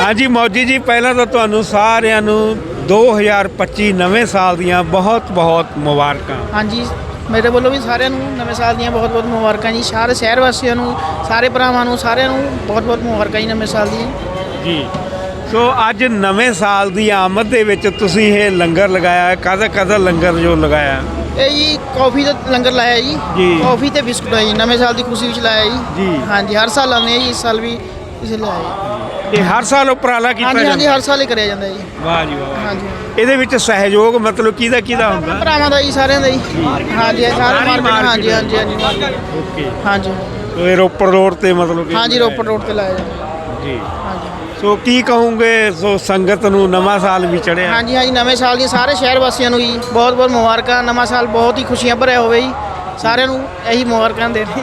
ਹਾਂਜੀ ਮੌਜੀ ਜੀ ਪਹਿਲਾਂ ਤਾਂ ਤੁਹਾਨੂੰ ਸਾਰਿਆਂ ਨੂੰ 2025 ਨਵੇਂ ਸਾਲ ਦੀਆਂ ਬਹੁਤ ਬਹੁਤ ਮੁਬਾਰਕਾਂ। ਹਾਂਜੀ ਮੇਰੇ ਵੱਲੋਂ ਵੀ ਸਾਰਿਆਂ ਨੂੰ ਨਵੇਂ ਸਾਲ ਦੀਆਂ ਬਹੁਤ ਬਹੁਤ ਮੁਬਾਰਕਾਂ ਜੀ। ਸਾਰੇ ਸ਼ਹਿਰ ਵਾਸੀਆਂ ਨੂੰ ਸਾਰੇ ਭਰਾਵਾਂ ਨੂੰ ਸਾਰਿਆਂ ਨੂੰ ਬਹੁਤ ਬਹੁਤ ਮੁਬਾਰਕਾਂ ਜੀ ਨਵੇਂ ਸਾਲ ਦੀਆਂ। ਜੀ। ਸੋ ਅੱਜ ਨਵੇਂ ਸਾਲ ਦੀ ਆਮਦ ਦੇ ਵਿੱਚ ਤੁਸੀਂ ਇਹ ਲੰਗਰ ਲਗਾਇਆ ਕਾਹਦਾ ਕਾਹਦਾ ਲੰਗਰ ਜੋ ਲਗਾਇਆ? ਇਹ ਜੀ ਕਾਫੀ ਦਾ ਲੰਗਰ ਲਾਇਆ ਜੀ। ਕਾਫੀ ਤੇ ਬਿਸਕੁਟ ਜੀ ਨਵੇਂ ਸਾਲ ਦੀ ਖੁਸ਼ੀ ਵਿੱਚ ਲਾਇਆ ਜੀ। ਹਾਂਜੀ ਹਰ ਸਾਲ ਆਉਂਦੇ ਆ ਜੀ ਇਸ ਸਾਲ ਵੀ ਇਸੇ ਲਾਇਆ ਇਹ ਹਰ ਸਾਲ ਉਪਰਾਲਾ ਕੀਤਾ ਹਾਂਜੀ ਹਾਂਜੀ ਜਾਂਦਾ। ਹਰ ਸਾਲ ਹੀ ਕਰਿਆ ਜਾਂਦਾ ਜੀ। ਵਾਹ ਜੀ ਵਾਹ ਹਾਂਜੀ। ਇਹਦੇ ਵਿੱਚ ਸਹਿਯੋਗ ਮਤਲਬ ਕਿਹਦਾ ਕਿਹਦਾ ਹੁੰਦਾ? ਭਰਾਵਾਂ ਦਾ ਜੀ ਸਾਰਿਆਂ ਦਾ ਜੀ। ਹਾਂਜੀ ਇਹ ਸਾਰੇ ਸਾਰੀ ਮਾਰਕੀਟ ਹਾਂਜੀ ਹਾਂਜੀ ਹਾਂਜੀ। ਓਕੇ। ਹਾਂਜੀ। ਸੋ ਇਹ ਰੋਪੜ ਰੋਡ ਤੇ ਮਤਲਬ ਕਿ ਹਾਂਜੀ ਰੋਪੜ ਰੋਡ ਤੇ ਲਾਇਆ ਜਾਂਦਾ। ਜੀ। ਹਾਂਜੀ। ਸੋ ਕੀ ਕਹੋਗੇ ਸੋ ਸੰਗਤ ਨੂੰ ਨਵਾਂ ਸਾਲ ਵੀ ਚੜਿਆ? ਹਾਂਜੀ ਹਾਂਜੀ ਨਵੇਂ ਸਾਲ ਦੀਆਂ ਸਾਰੇ ਸ਼ਹਿਰ ਵਾਸੀਆਂ ਨੂੰ ਜੀ ਬਹੁਤ ਬਹੁਤ ਮੁਬਾਰਕਾਂ। ਨਵਾਂ ਸਾਲ ਬਹੁਤ ਹੀ ਖੁਸ਼ੀਆਂ ਭਰਿਆ ਹੋਵੇ ਜੀ। ਸਾਰਿਆਂ ਨੂੰ ਇਹੀ ਮੁਬਾਰਕਾਂ ਦੇ ਰਹੇ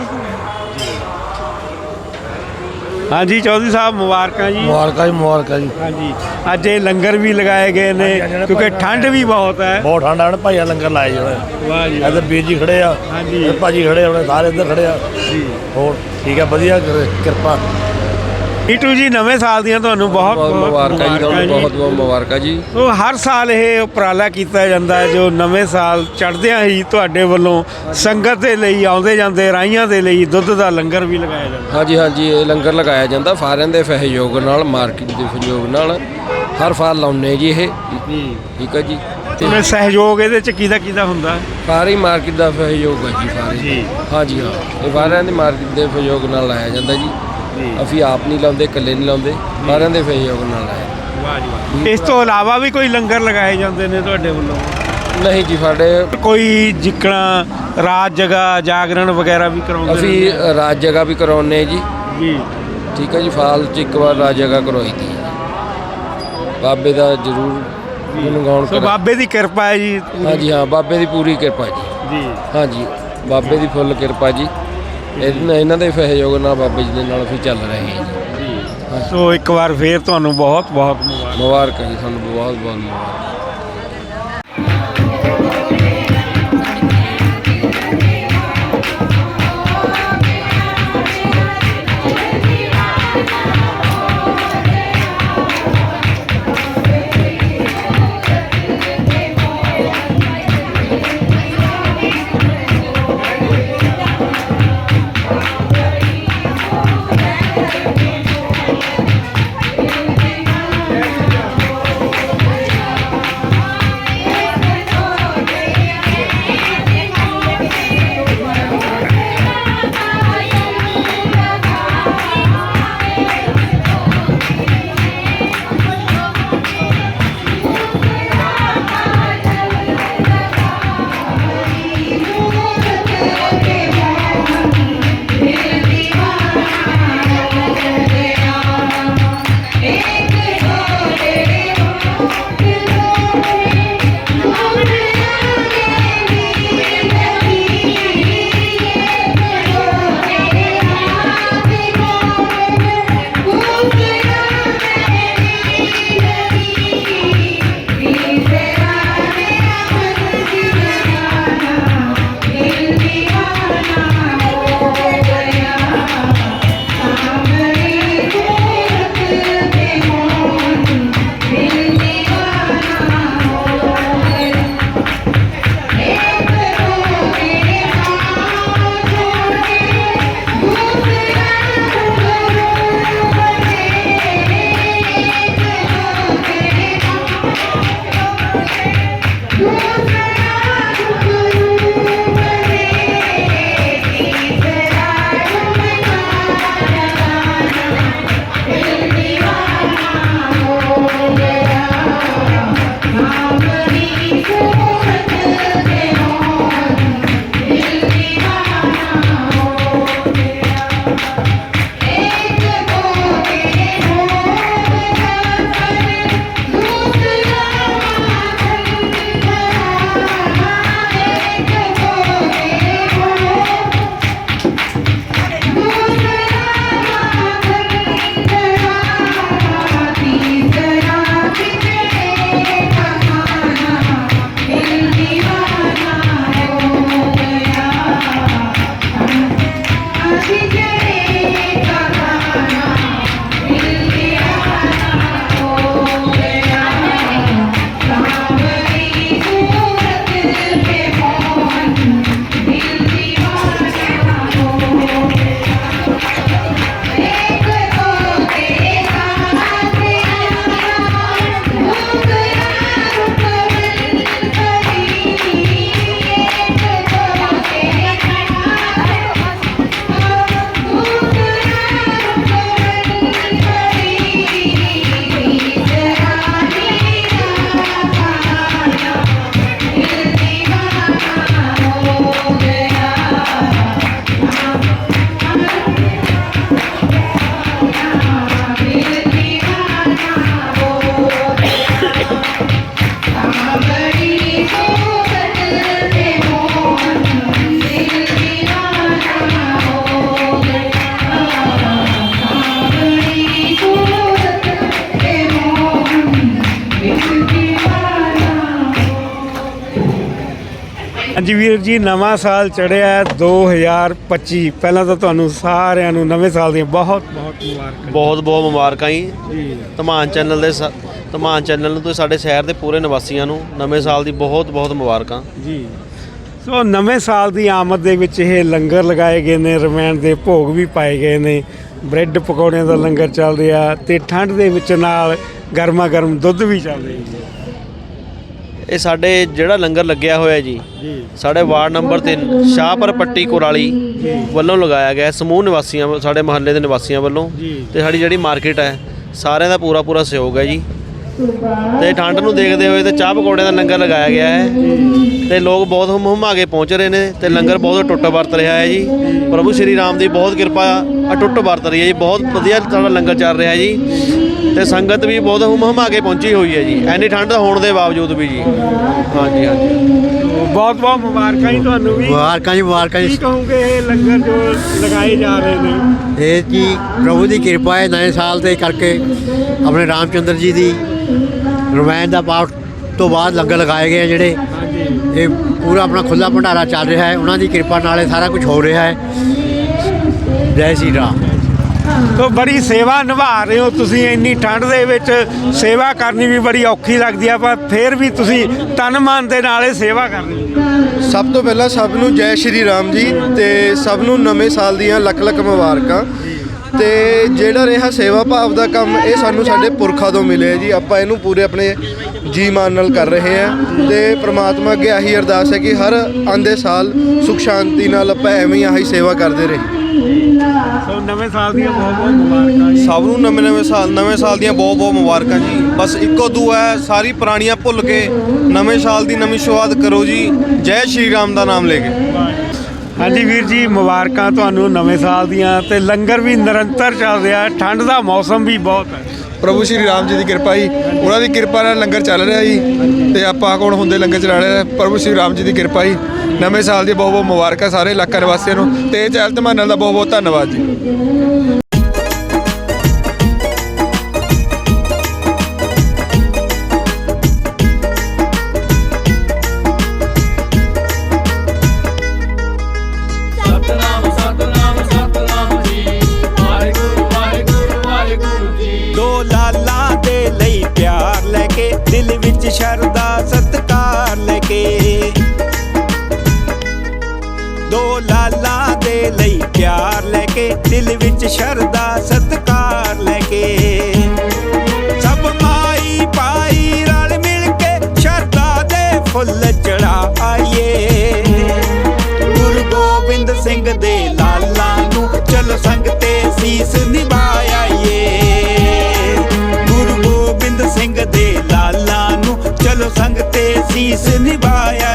ਹਾਂਜੀ ਚੌਧਰੀ ਸਾਹਿਬ ਮੁਬਾਰਕਾਂ ਜੀ। ਮੁਬਾਰਕਾਂ ਜੀ ਮੁਬਾਰਕਾਂ ਜੀ। ਹਾਂਜੀ। ਅੱਜ ਇਹ ਲੰਗਰ ਵੀ ਲਗਾਏ ਗਏ ਨੇ ਕਿਉਂਕਿ ਠੰਡ ਵੀ ਬਹੁਤ ਹੈ। ਬਹੁਤ ਠੰਡ ਆ ਭਾਈਆ ਲੰਗਰ ਲਾਏ ਜੀ ਵਾਹ ਜੀ। ਇੱਧਰ ਵੀਰ ਜੀ ਖੜੇ ਆ ਹਾਂਜੀ। ਭਾਜੀ ਖੜੇ ਆ ਉਹਨੇ ਸਾਰੇ ਇੱਧਰ ਖੜੇ ਆ। ਜੀ। ਹੋਰ ਠੀਕ ਆ ਵਧੀਆ ਕਿਰ- ਕਿਰਪਾ। ਈਟੂ ਜੀ ਨਵੇਂ ਸਾਲ ਦੀਆਂ ਤੁਹਾਨੂੰ ਬਹੁਤ ਬਹੁਤ ਮੁਬਾਰਕਾਂ ਜੀ ਤੁਹਾਨੂੰ। ਬਹੁਤ ਬਹੁਤ ਮੁਬਾਰਕਾਂ ਜੀ। ਸੋ ਹਰ ਸਾਲ ਇਹ ਉਪਰਾਲਾ ਕੀਤਾ ਜਾਂਦਾ ਹੈ ਜੋ ਨਵੇਂ ਸਾਲ ਚੜ੍ਹਦਿਆਂ ਹੀ ਤੁਹਾਡੇ ਵੱਲੋਂ ਸੰਗਤ ਦੇ ਲਈ ਆਉਂਦੇ ਜਾਂਦੇ ਰਾਈਆਂ ਦੇ ਲਈ ਦੁੱਧ ਦਾ ਲੰਗਰ ਵੀ ਲਗਾਇਆ ਜਾਂਦਾ ਹਾਂਜੀ ਹਾਂਜੀ ਇਹ ਲੰਗਰ ਲਗਾਇਆ ਜਾਂਦਾ ਸਾਰਿਆਂ ਦੇ ਸਹਿਯੋਗ ਨਾਲ ਮਾਰਕੀਟ ਦੇ ਸਹਿਯੋਗ ਨਾਲ। ਹਰ ਸਾਲ ਲਾਉਂਦੇ ਜੀ ਇਹ। ਠੀਕ ਹੈ ਜੀ। ਤੇ ਸਹਿਯੋਗ ਇਹਦੇ ਚ ਕਿਹਦਾ ਕਿਹਦਾ ਹੁੰਦਾ ਸਾਰੀ ਮਾਰਕੀਟ ਦਾ ਸਹਿਯੋਗ ਹੈ ਜੀ ਸਾਰੇ। ਹਾਂਜੀ ਹਾਂ। ਇਹ ਸਾਰਿਆਂ ਦੀ ਮਾਰਕੀਟ ਦੇ ਸਹਿਯੋਗ ਨਾਲ ਲਾਇਆ ਜਾਂਦਾ ਜੀ। ਅਸੀਂ ਆਪ ਨਹੀਂ ਲਾਉਂਦੇ ਇਕੱਲੇ ਨਹੀਂ ਲਾਉਂਦੇ। ਸਾਰਿਆਂ ਦੇ ਸਹਿਯੋਗ ਨਾਲ ਲਾਇਆ ਵਾਹ ਜੀ ਵਾਹ। ਇਸ ਤੋਂ ਇਲਾਵਾ ਵੀ ਕੋਈ ਲੰਗਰ ਲਗਾਏ ਜਾਂਦੇ ਨੇ ਤੁਹਾਡੇ ਵੱਲੋਂ? ਨਹੀਂ ਜੀ ਸਾਡੇ ਕੋਈ ਜਿੱਕਣਾ ਰਾਤ ਜਗਾ ਜਾਗਰਣ ਵਗੈਰਾ ਵੀ ਕਰਾਉਂਦੇ ਅਸੀਂ ਨੇ? ਰਾਜ ਜਗ੍ਹਾ ਵੀ ਕਰਾਉਂਦੇ ਜੀ। ਜੀ। ਠੀਕ ਹੈ ਜੀ ਫਾਲ ਚ ਇੱਕ ਵਾਰ ਰਾਜ ਜਗ੍ਹਾ ਕਰਵਾਈ ਦੀ ਬਾਬੇ ਦਾ ਜ਼ਰੂਰ ਗੁਣਗਾਉਣ ਸੋ ਕਰਾਂ। ਬਾਬੇ ਦੀ ਕਿਰਪਾ ਹੈ ਜੀ ਹਾਂ ਬਾਬੇ ਦੀ ਪੂਰੀ ਕਿਰਪਾ ਜੀ। ਜੀ। ਹਾਂਜੀ ਬਾਬੇ ਦੀ ਫੁੱਲ ਕਿਰਪਾ ਜੀ। ਇਹਨਾਂ ਇਹਨਾਂ ਦੇ ਸਹਿਯੋਗ ਨਾਲ ਬਾਬੇ ਜੀ ਦੇ ਨਾਲ ਅਸੀਂ ਚੱਲ ਰਹੇ ਹਾਂ ਜੀ। ਸੋ ਇੱਕ ਵਾਰ ਫੇਰ ਤੁਹਾਨੂੰ ਬਹੁਤ ਬਹੁਤ ਮੁਬਾਰਕ। ਮੁਬਾਰਕਾਂ ਜੀ ਤੁਹਾਨੂੰ ਬਹੁਤ ਬਹੁਤ ਮੁਬਾਰਕਾਂ। ਹਾਂਜੀ ਵੀਰ ਜੀ ਨਵਾਂ ਸਾਲ ਚੜਿਆ 2025 ਪਹਿਲਾਂ ਤਾਂ ਤੁਹਾਨੂੰ ਸਾਰਿਆਂ ਨੂੰ ਨਵੇਂ ਸਾਲ ਦੀਆਂ ਬਹੁਤ ਬਹੁਤ ਮੁਬਾਰਕਾਂ ਬਹੁਤ ਬਹੁਤ ਮੁਬਾਰਕਾਂ ਜੀ। ਜੀ। ਧਮਾਨ ਚੈਨਲ ਦੇ ਧਮਾਨ ਚੈਨਲ ਨੂੰ ਤੇ ਸਾਡੇ ਸ਼ਹਿਰ ਦੇ ਪੂਰੇ ਨਿਵਾਸੀਆਂ ਨੂੰ ਨਵੇਂ ਸਾਲ ਦੀ ਬਹੁਤ ਬਹੁਤ ਮੁਬਾਰਕਾਂ। ਜੀ। ਸੋ ਨਵੇਂ ਸਾਲ ਦੀ ਆਮਦ ਦੇ ਵਿੱਚ ਇਹ ਲੰਗਰ ਲਗਾਏ ਗਏ ਨੇ ਰਮਾਇਣ ਦੇ ਭੋਗ ਵੀ ਪਾਏ ਗਏ ਨੇ ਬ੍ਰੈਡ ਪਕੌੜਿਆਂ ਦਾ ਲੰਗਰ ਚੱਲ ਰਿਹਾ ਤੇ ਠੰਡ ਦੇ ਵਿੱਚ ਨਾਲ ਗਰਮਾ ਗਰਮ ਦੁੱਧ ਵੀ ਚੱਲ ਰਿਹਾ ਜੀ। ਇਹ ਸਾਡੇ ਜਿਹੜਾ ਲੰਗਰ ਲੱਗਿਆ ਹੋਇਆ ਜੀ ਜੀ। ਸਾਡੇ ਵਾਰਡ ਨੰਬਰ 3 ਸ਼ਾਹਪੁਰ ਪੱਟੀ ਕੋਰਾਲੀ ਵੱਲੋਂ ਲਗਾਇਆ ਗਿਆ ਸਮੂਹ ਨਿਵਾਸੀਆਂ ਸਾਡੇ ਮਹੱਲੇ ਦੇ ਨਿਵਾਸੀਆਂ ਵੱਲੋਂ। ਤੇ ਸਾਡੀ ਜਿਹੜੀ ਮਾਰਕੀਟ ਹੈ ਸਾਰਿਆਂ ਦਾ ਪੂਰਾ ਪੂਰਾ ਸਹਿਯੋਗ ਹੈ ਜੀ। ਤੇ ਠੰਡ ਨੂੰ ਦੇਖਦੇ ਹੋਏ ਤੇ ਚਾਹ ਪਕੌੜਿਆਂ ਦਾ ਲੰਗਰ ਲਗਾਇਆ ਗਿਆ ਹੈ। ਤੇ ਲੋਕ ਬਹੁਤ ਹੁਮ ਹੁਮਾ ਕੇ ਪਹੁੰਚ ਰਹੇ ਨੇ ਤੇ ਲੰਗਰ ਬਹੁਤ ਟੁੱਟ ਵਰਤ ਰਿਹਾ ਹੈ ਜੀ। ਪ੍ਰਭੂ ਸ਼੍ਰੀ ਰਾਮ ਦੀ ਬਹੁਤ ਕਿਰਪਾ ਅਟੁੱਟ ਵਰਤ ਰਹੀ ਹੈ ਜੀ ਬਹੁਤ ਵਧੀਆ ਸਾਡਾ ਲੰਗਰ ਚੱਲ ਰਿਹਾ ਜੀ। ਤੇ ਸੰਗਤ ਵੀ ਬਹੁਤ ਹੁਮ ਹੁਮਾ ਕੇ ਪਹੁੰਚੀ ਹੋਈ ਹੈ ਜੀ ਐਨੀ ਠੰਡ ਹੋਣ ਦੇ ਬਾਵਜੂਦ ਵੀ ਜੀ। ਹਾਂਜੀ ਹਾਂਜੀ। ਬਹੁਤ ਬਹੁਤ ਮੁਬਾਰਕਾਂ ਜੀ ਤੁਹਾਨੂੰ ਵੀ। ਮੁਬਾਰਕਾਂ ਜੀ ਮੁਬਾਰਕਾਂ ਕੀ ਜੀ ਕਹੋਗੇ ਇਹ ਲੰਗਰ ਜੋ ਲਗਾਏ ਜਾ ਰਹੇ ਨੇ? ਇਹ ਜੀ ਪ੍ਰਭੂ ਦੀ ਕਿਰਪਾ ਹੈ ਨਵੇਂ ਸਾਲ ਦੇ ਕਰਕੇ ਆਪਣੇ ਰਾਮਚੰਦਰ ਜੀ ਦੀ ਰਮਾਇਣ ਦਾ ਪਾਠ ਤੋਂ ਬਾਅਦ ਲੰਗਰ ਲਗਾਏ ਗਏ ਜਿਹੜੇ। ਹਾਂਜੀ। ਇਹ ਪੂਰਾ ਆਪਣਾ ਖੁੱਲਾ ਭੰਡਾਰਾ ਚੱਲ ਰਿਹਾ ਹੈ। ਉਹਨਾਂ ਦੀ ਕਿਰਪਾ ਨਾਲ ਇਹ ਸਾਰਾ ਕੁਝ ਹੋ ਰਿਹਾ ਹੈ। ਜੈ ਸ਼੍ਰੀ ਰਾਮ। ਤੋ ਬੜੀ ਸੇਵਾ ਨਿਭਾ ਰਹੇ ਹੋ ਤੁਸੀਂ। ਇੰਨੀ ਠੰਡ ਦੇ ਵਿੱਚ ਸੇਵਾ ਕਰਨੀ ਵੀ ਬੜੀ ਔਖੀ ਲੱਗਦੀ ਆ ਪਰ ਫਿਰ ਵੀ ਤੁਸੀਂ ਤਨ ਮਨ ਦੇ ਨਾਲ ਇਹ ਸੇਵਾ ਕਰ ਰਹੇ ਹੋ। ਸਭ ਤੋਂ ਪਹਿਲਾਂ ਸਭ ਨੂੰ ਜੈ ਸ਼੍ਰੀ ਰਾਮ ਜੀ ਤੇ ਸਭ ਨੂੰ ਨਵੇਂ ਸਾਲ ਦੀਆਂ ਲੱਖ ਲੱਖ ਮੁਬਾਰਕਾਂ। ਤੇ ਜਿਹੜਾ ਰਿਹਾ ਸੇਵਾ ਭਾਵ ਦਾ ਕੰਮ ਇਹ ਸਾਨੂੰ ਸਾਡੇ ਪੁਰਖਾਂ ਤੋਂ ਮਿਲਿਆ ਜੀ। ਆਪਾਂ ਇਹਨੂੰ ਪੂਰੇ ਆਪਣੇ ਜੀ ਮਾਨ ਨਾਲ ਕਰ ਰਹੇ ਹਾਂ। ਤੇ ਪ੍ਰਮਾਤਮਾ ਅੱਗੇ ਆਹੀ ਅਰਦਾਸ ਹੈ ਕਿ ਹਰ ਆਂਦੇ ਸਾਲ ਸੁਖ ਸ਼ਾਂਤੀ ਨਾਲ ਆਪਾਂ ਐਵੇਂ ਆਹੀ ਸੇਵਾ ਕਰਦੇ ਰਹੇ ਸੋ ਨਵੇਂ ਸਾਲ ਦੀਆਂ ਬਹੁਤ ਬਹੁਤ ਮੁਬਾਰਕਾਂ ਜੀ। ਸਭ ਨੂੰ ਨਵੇਂ ਨਵੇਂ ਸਾਲ ਨਵੇਂ ਸਾਲ ਦੀਆਂ ਬਹੁਤ ਬਹੁਤ ਮੁਬਾਰਕਾਂ ਜੀ। ਬਸ ਇੱਕੋ ਦੁਆ ਹੈ ਸਾਰੀ ਪੁਰਾਣੀਆਂ ਭੁੱਲ ਕੇ ਨਵੇਂ ਸਾਲ ਦੀ ਨਵੀਂ ਸ਼ੁਰੂਆਤ ਕਰੋ ਜੀ। ਜੈ ਸ਼੍ਰੀ ਰਾਮ ਦਾ ਨਾਮ ਲੈ ਕੇ। ਹਾਂਜੀ ਵੀਰ ਜੀ, ਮੁਬਾਰਕਾਂ ਤੁਹਾਨੂੰ ਨਵੇਂ ਸਾਲ ਦੀਆਂ ਤੇ ਲੰਗਰ ਵੀ ਨਿਰੰਤਰ ਚੱਲ ਰਿਹਾ ਠੰਡ ਦਾ ਮੌਸਮ ਵੀ ਬਹੁਤ ਹੈ। ਪ੍ਰਭੂ ਸ਼੍ਰੀ ਰਾਮ ਜੀ ਦੀ ਕਿਰਪਾ ਜੀ। ਉਹਨਾਂ ਦੀ ਕਿਰਪਾ ਨਾਲ ਲੰਗਰ ਚੱਲ ਰਿਹਾ ਜੀ ਤੇ ਆਪਾਂ ਕੋਣ ਹੁੰਦੇ ਲੰਗਰ ਚਲਾ ਰਹੇ ਪ੍ਰਭੂ ਸ਼੍ਰੀ ਰਾਮ ਜੀ ਦੀ ਕਿਰਪਾ ਜੀ। ਨਵੇਂ ਸਾਲ ਦੀ ਬਹੁਤ ਬਹੁਤ ਮੁਬਾਰਕਾਂ ਸਾਰੇ ਇਲਾਕਾ ਨਿਵਾਸੀਆਂ ਨੂੰ ਤੇ ਚਹਿਲ ਧਮਾਨ ਦਾ ਬਹੁਤ ਬਹੁਤ ਧੰਨਵਾਦ ਜੀ। ਕੇ ਦਿਲ ਵਿੱਚ ਸ਼ਰਦਾ ਸਤਕਾਰ ਲੈ ਕੇ। ਸਭ ਮਾਈ ਪਾਈ ਰਲ ਮਿਲ ਕੇ ਸ਼ਰਦਾ ਦੇ ਫੁੱਲ ਚੜਾ ਆਈਏ। ਗੁਰੂ ਗੋਬਿੰਦ ਸਿੰਘ ਦੇ ਲਾਲਾਂ ਨੂੰ ਚਲੋ ਸੰਗ ਤੇ ਸੀਸ ਨਿਭਾਇਆਈਏ ਗੁਰੂ ਗੋਬਿੰਦ ਸਿੰਘ ਦੇ ਲਾਲਾਂ ਨੂੰ ਚਲੋ ਸੰਗ ਤੇ ਸੀਸ ਨਿਭਾਇਆ